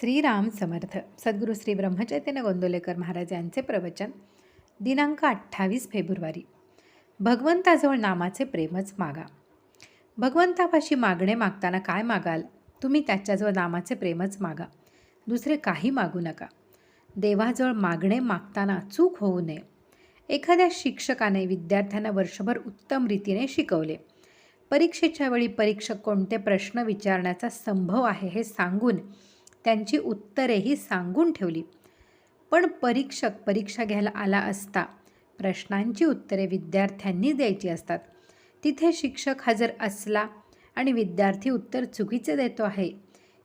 श्रीराम समर्थ सद्गुरू श्री ब्रह्मचैतन्य गोंदोलेकर महाराज यांचे प्रवचन दिनांक अठ्ठावीस फेब्रुवारी. भगवंताजवळ नामाचे प्रेमच मागा. भगवंतापाशी मागणे मागताना काय मागाल? तुम्ही त्याच्याजवळ नामाचे प्रेमच मागा. दुसरे काही मागू नका. देवाजवळ मागणे मागताना चूक होऊ नये. एखाद्या शिक्षकाने विद्यार्थ्यांना वर्षभर उत्तम रीतीने शिकवले. परीक्षेच्या वेळी परीक्षक कोणते प्रश्न विचारण्याचा संभव आहे हे सांगून त्यांची उत्तरेही सांगून ठेवली. पण परीक्षक परीक्षा घ्यायला आला असता प्रश्नांची उत्तरे विद्यार्थ्यांनी द्यायची असतात. तिथे शिक्षक हजर असला आणि विद्यार्थी उत्तर चुकीचे देतो आहे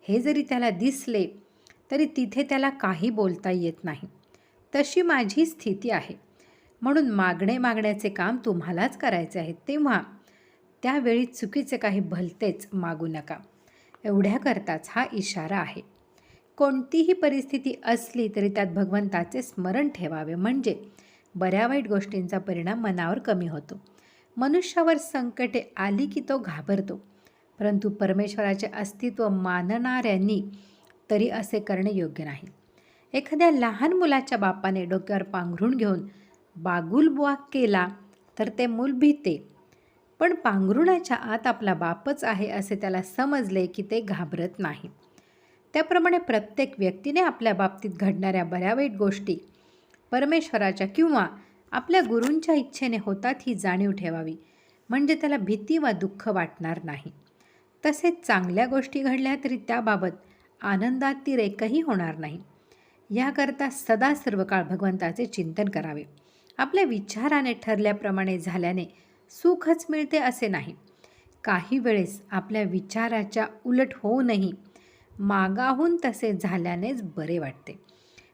हे जरी त्याला दिसले तरी तिथे त्याला काही बोलता येत नाही. तशी माझी स्थिती आहे. म्हणून मागणे मागण्याचे काम तुम्हालाच करायचे आहे तेव्हा त्यावेळी चुकीचे काही भलतेच मागू नका. एवढ्याकरताच हा इशारा आहे. कोणतीही परिस्थिती असली तरी त्यात भगवंताचे स्मरण ठेवावे. म्हणजे बऱ्या वाईट गोष्टींचा परिणाम मनावर कमी होतो. मनुष्यावर संकटे आली की तो घाबरतो. परंतु परमेश्वराचे अस्तित्व मानणाऱ्यांनी तरी असे करणे योग्य नाही. एखाद्या लहान मुलाच्या बापाने डोक्यावर पांघरून घेऊन बागुलबुवा केला तर ते मूल भीते. पण पांघरुणाच्या आत आपला बापच आहे असे त्याला समजले की ते घाबरत नाही. त्याप्रमाणे प्रत्येक व्यक्तीने आपल्या बाबतीत घडणाऱ्या बऱ्या वाईट गोष्टी परमेश्वराच्या किंवा आपल्या गुरूंच्या इच्छेने होतात ही जाणीव ठेवावी. म्हणजे त्याला भीती वा दुःख वाटणार नाही. तसेच चांगल्या गोष्टी घडल्या तरी त्याबाबत आनंदातिरेकही होणार नाही. याकरता सदा सर्व काळ भगवंताचे चिंतन करावे. आपल्या विचाराने ठरल्याप्रमाणे झाल्याने सुखच मिळते असे नाही. काही वेळेस आपल्या विचाराच्या उलट होऊनही मागाहून तसे झाल्यानेच बरे वाटते.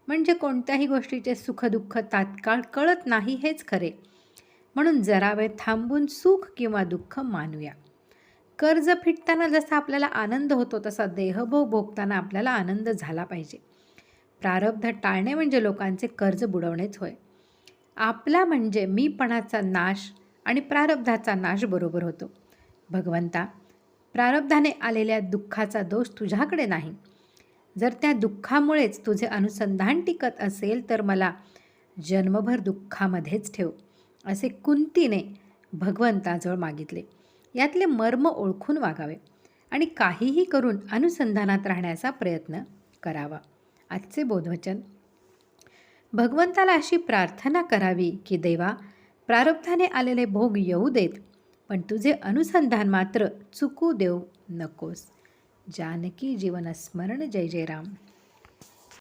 म्हणजे कोणत्याही गोष्टीचे सुखदुःख तात्काळ कळत नाही हेच खरे. म्हणून जरा वेळ थांबून सुख किंवा दुःख मानूया. कर्ज फिटताना जसा आपल्याला आनंद होतो तसा देहभोग भोगताना आपल्याला आनंद झाला पाहिजे. प्रारब्ध टाळणे म्हणजे लोकांचे कर्ज बुडवणेच होय. आपला म्हणजे मीपणाचा नाश आणि प्रारब्धाचा नाश बरोबर होतो. भगवंता प्रारब्धाने आलेल्या दुःखाचा दोष तुझ्याकडे नाही. जर त्या दुःखामुळेच तुझे अनुसंधान टिकत असेल तर मला जन्मभर दुःखामध्येच ठेव असे कुंतीने भगवंताजवळ मागितले. यातले मर्म ओळखून वागावे आणि काहीही करून अनुसंधानात राहण्याचा प्रयत्न करावा. आजचे बोधवचन. भगवंताला अशी प्रार्थना करावी की देवा प्रारब्धाने आलेले भोग येऊ देत पण तुझे अनुसंधान मात्र चुकू देऊ नकोस. जानकी जीवन स्मरण जय जय राम